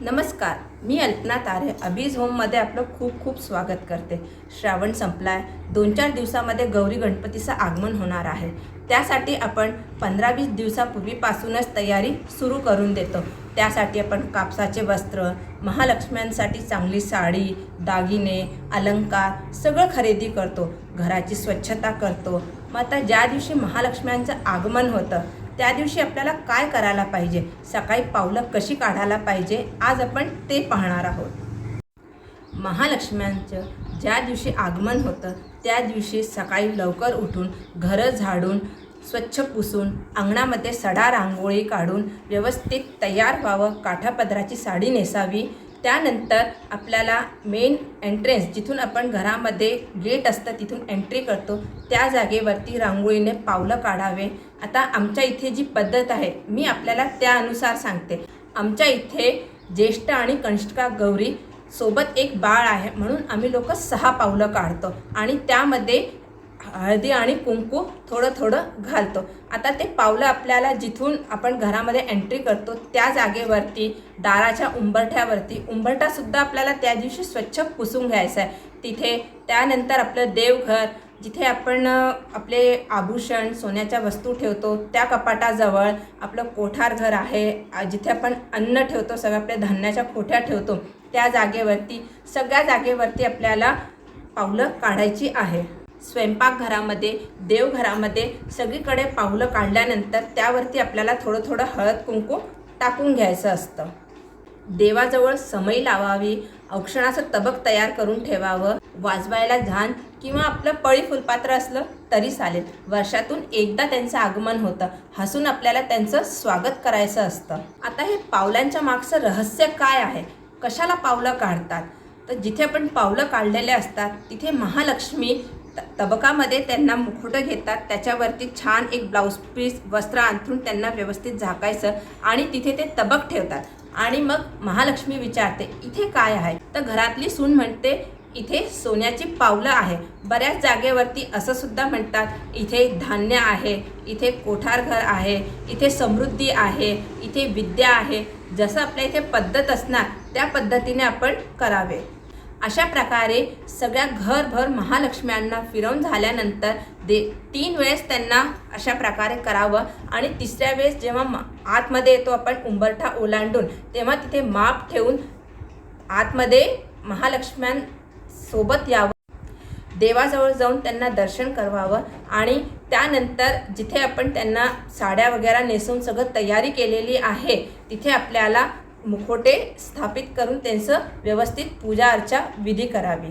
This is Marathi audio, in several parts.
नमस्कार मी अल्पना तारे अबीज होममध्ये आपलं खूप खूप स्वागत करते. श्रावण संपलाय. दोन चार दिवसामध्ये गौरी गणपतीचं आगमन होणार आहे. त्यासाठी आपण पंधरा वीस दिवसापूर्वीपासूनच तयारी सुरू करून देतो. त्यासाठी आपण कापसाचे वस्त्र महालक्ष्म्यांसाठी चांगली साडी दागिने अलंकार सगळं खरेदी करतो. घराची स्वच्छता करतो. मग आता ज्या दिवशी महालक्ष्म्यांचं आगमन होतं त्या दिवशी आपल्याला काय करायला पाहिजे? सकाळी पावलं कशी काढायला पाहिजे? आज आपण ते पाहणार आहोत. महालक्ष्म्यांचं ज्या दिवशी आगमन होतं त्या दिवशी सकाळी लवकर उठून घरं झाडून स्वच्छ पुसून अंगणामध्ये सडा रांगोळी काढून व्यवस्थित तयार व्हावं काठापदराची साडी नेसावी त्यानंतर आपल्याला मेन एंट्रेन्स जिथून आपण घरामध्ये गेट असतं तिथून एंट्री करतो. त्या जागेवरती रांगोळीने पावलं काढावे. आता आमच्या इथे जी पद्धत आहे मी आपल्याला त्यानुसार सांगते. आमच्या इथे ज्येष्ठ आणि कनिष्ठा गौरी सोबत एक बाळ आहे म्हणून आम्ही लोक सहा पावलं काढतो. आणि त्यामध्ये हळदी आणि कुंकू थोडं थोडं घालतो. आता ते पावलं आपल्याला जिथून आपण घरामध्ये एंट्री करतो त्या जागेवरती दाराच्या उंबरठ्यावरती उंबरठासुद्धा आपल्याला त्या दिवशी स्वच्छ पुसून घ्यायचं आहे. तिथे त्यानंतर आपलं देवघर जिथे आपण आपले आभूषण सोन्याच्या वस्तू ठेवतो त्या कपाटाजवळ आपलं कोठार घर आहे जिथे आपण अन्न ठेवतो सगळं आपल्या धान्याच्या खोट्या ठेवतो त्या जागेवरती सगळ्या जागेवरती आपल्याला पावलं काढायची आहे. स्वयंपाकघरामध्ये देवघरामध्ये सगळीकडे पावलं काढल्यानंतर त्यावरती आपल्याला थोडं थोडं हळद कुंकू टाकून घ्यायचं असतं. देवाजवळ समई लावावी औक्षणाचं तबक तयार करून ठेवावं वाजवायला झान किंवा आपलं पळी फुलपात्र असलं तरी चालेल. वर्षातून एकदा त्यांचं आगमन होतं. हसून आपल्याला त्यांचं स्वागत करायचं असतं. आता हे पावलांच्या मागचं रहस्य काय आहे? कशाला पावलं काढतात? तर जिथे आपण पावलं काढलेले असतात तिथे महालक्ष्मी त- तबकामध्ये त्यांना मुखोटं घेतात. त्याच्यावरती छान एक ब्लाऊज पीस वस्त्र अंथरून त्यांना व्यवस्थित झाकायचं आणि तिथे ते तबक ठेवतात. आणि मग महालक्ष्मी विचारते इथे काय आहे? तर घरातली सून म्हणते इथे सोन्याची पावलं आहे. बऱ्याच जागेवरती असं सुद्धा म्हणतात इथे धान्य आहे इथे कोठार घर आहे इथे समृद्धी आहे इथे विद्या आहे. जसं आपल्या इथे पद्धत असणार त्या पद्धतीने आपण करावे. अशा प्रकारे सगळ्या घरभर महालक्ष्म्यांना फिरवून झाल्यानंतर दे तीन वेळेस त्यांना अशा प्रकारे करावं आणि तिसऱ्या वेळेस जेव्हा आतमध्ये येतो आपण उंबरठा ओलांडून तेव्हा तिथे माप ठेवून आतमध्ये महालक्ष्म्यांसोबत यावं. देवाजवळ जाऊन त्यांना दर्शन करवावं आणि त्यानंतर जिथे आपण त्यांना साड्या वगैरे नेसून सगळं तयारी केलेली आहे तिथे आपल्याला मुखोटे स्थापित करून त्यांचं व्यवस्थित पूजा अर्चा विधी करावी.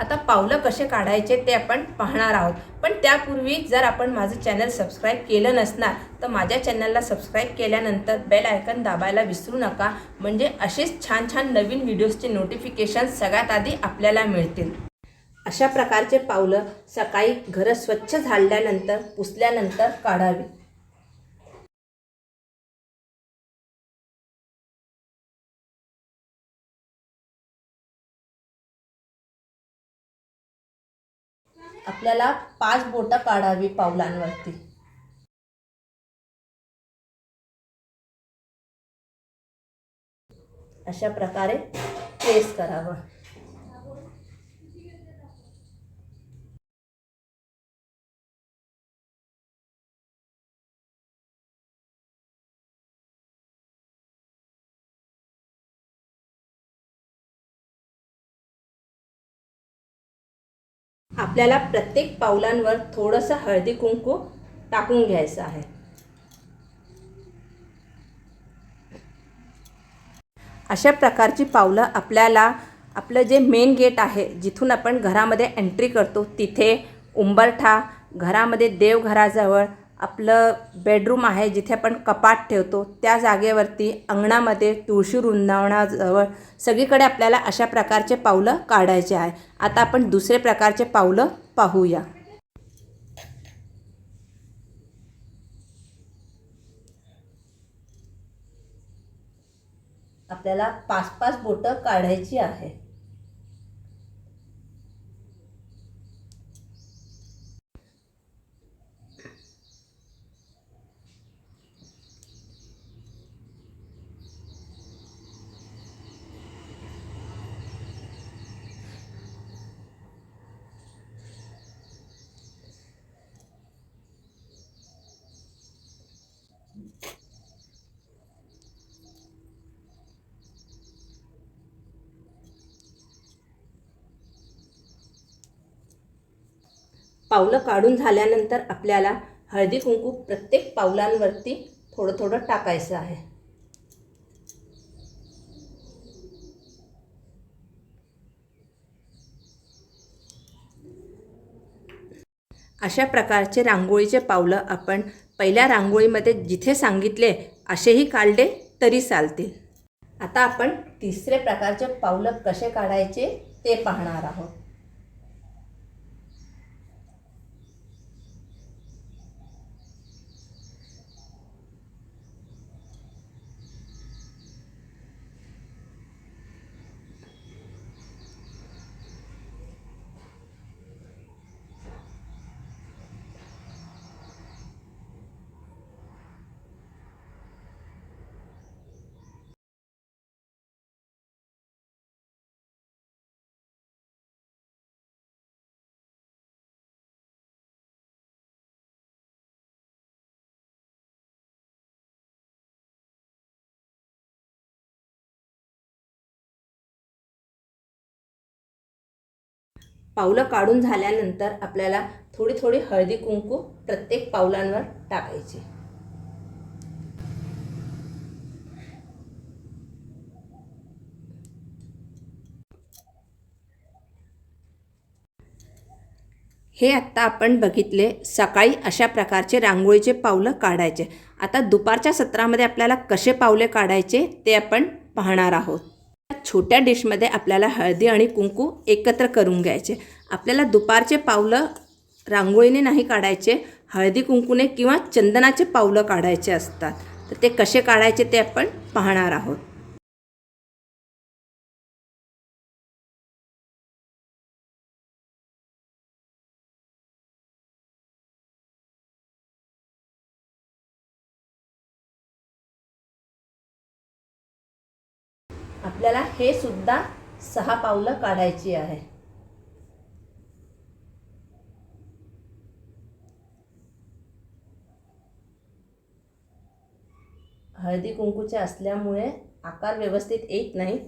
आता पावलं कसे काढायचे ते आपण पाहणार आहोत. पण त्यापूर्वी जर आपण माझं चॅनल सबस्क्राईब केलं नसणार तर माझ्या चॅनलला सबस्क्राईब केल्यानंतर बेल आयकन दाबायला विसरू नका. म्हणजे असेच छान छान नवीन व्हिडिओजचे नोटिफिकेशन सगळ्यात आधी आपल्याला मिळतील. अशा प्रकारचे पावलं सकाळी घरं स्वच्छ झाल्यानंतर पुसल्यानंतर काढावी. आपल्याला पाच बोटं काढावी पावलांवरती. अशा प्रकारे प्रेस करावं. आपल्याला प्रत्येक पावलांवर थोडंसं हळदी कुंकू टाकून घ्यायचं आहे. अशा प्रकारची पावलं आपल्याला आपलं जे मेन गेट आहे जिथून आपण घरामध्ये एंट्री करतो तिथे उंबरठा घरामध्ये देवघराजवळ आपलं बेडरूम आहे जिथे आपण कपाट ठेवतो त्या जागेवरती अंगणामध्ये तुळशी वृंदावनाजवळ सगळीकडे आपल्याला अशा प्रकारचे पावलं काढायचे आहे. आता आपण दुसरे प्रकारचे पावलं पाहूया. आपल्याला पाच पाच बोटं काढायची आहे. पावलं काढून झाल्यानंतर आपल्याला हळदी कुंकू प्रत्येक पावलांवरती थोडं थोडं टाकायचं आहे. अशा प्रकारचे रांगोळीचे पावलं आपण पहिल्या रांगोळीमध्ये जिथे सांगितले असेही काढले तरी चालतील. आता आपण तिसरे प्रकारचे पावलं कसे काढायचे ते पाहणार आहोत. पावलं काढून झाल्यानंतर आपल्याला थोडी थोडी हळदी कुंकू प्रत्येक पावलांवर टाकायची. हे आत्ता आपण बघितले सकाळी अशा प्रकारचे रांगोळीचे पावलं काढायचे. आता दुपारच्या सत्रामध्ये आपल्याला कसे पावले काढायचे ते आपण पाहणार आहोत. छोट्या डिशमध्ये आपल्याला हळदी आणि कुंकू एकत्र करून घ्यायचे. आपल्याला दुपारचे पावलं रांगोळीने नाही काढायचे हळदी कुंकूने किंवा चंदनाचे पावलं काढायचे असतात. तर ते कसे काढायचे ते आपण पाहणार आहोत. आपल्याला हे सुद्धा सहा पावलं काढायची आहे. हळदी कुंकूचे असल्यामुळे आकार व्यवस्थित येत नाही.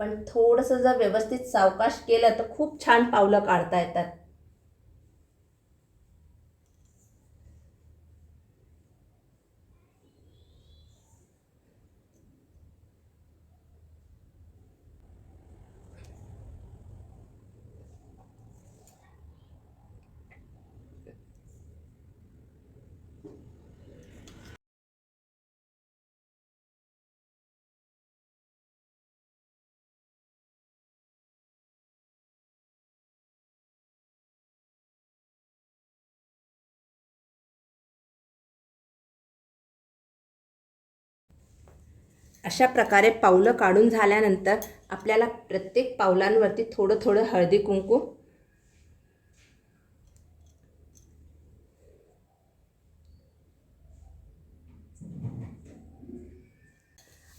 पण थोडंसं जर व्यवस्थित सावकाश केलं तर खूप छान पावलं काढता येतात. अशा प्रकारे पावलं काढून झाल्यानंतर आपल्याला प्रत्येक पावलांवरती थोडं थोडं हळदी कुंकू.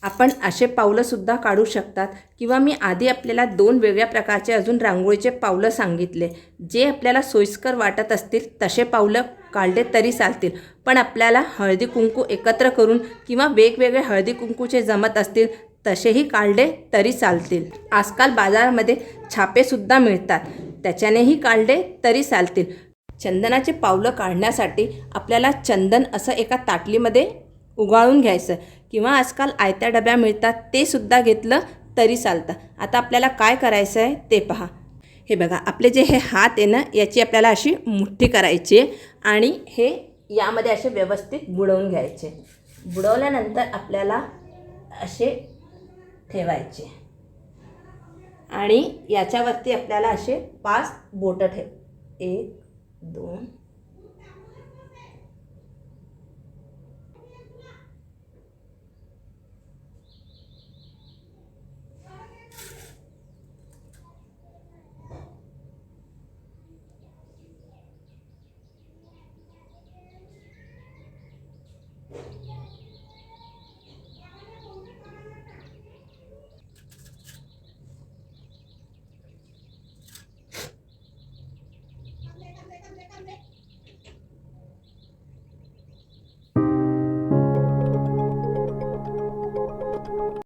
आपण असे पावलंसुद्धा काढू शकतात. किंवा मी आधी आपल्याला दोन वेगळ्या प्रकारचे अजून रांगोळीचे पावलं सांगितले. जे आपल्याला सोयीस्कर वाटत असतील तसे पावलं काढले तरी चालतील. पण आपल्याला हळदी कुंकू एकत्र करून किंवा वेगवेगळे हळदी कुंकूचे जमत असतील तसेही काढले तरी चालतील. आजकाल बाजारामध्ये छापेसुद्धा मिळतात. त्याच्यानेही काढले तरी चालतील. चंदनाचे पावलं काढण्यासाठी आपल्याला चंदन असं एका ताटलीमध्ये उगाळून घ्यायचं किंवा आजकाल आयत्या डब्या मिळतात ते सुद्धा घेतलं तरी चालतं. आता आपल्याला काय करायचं आहे ते पहा. हे बघा आपले जे हे हात आहे ना याची आपल्याला अशी मुठ्ठी करायची आहे. आणि हे यामध्ये असे व्यवस्थित बुडवून घ्यायचे. बुडवल्यानंतर आपल्याला असे ठेवायचे. आणि याच्यावरती आपल्याला असे पाच बोटं ठेव. एक दोन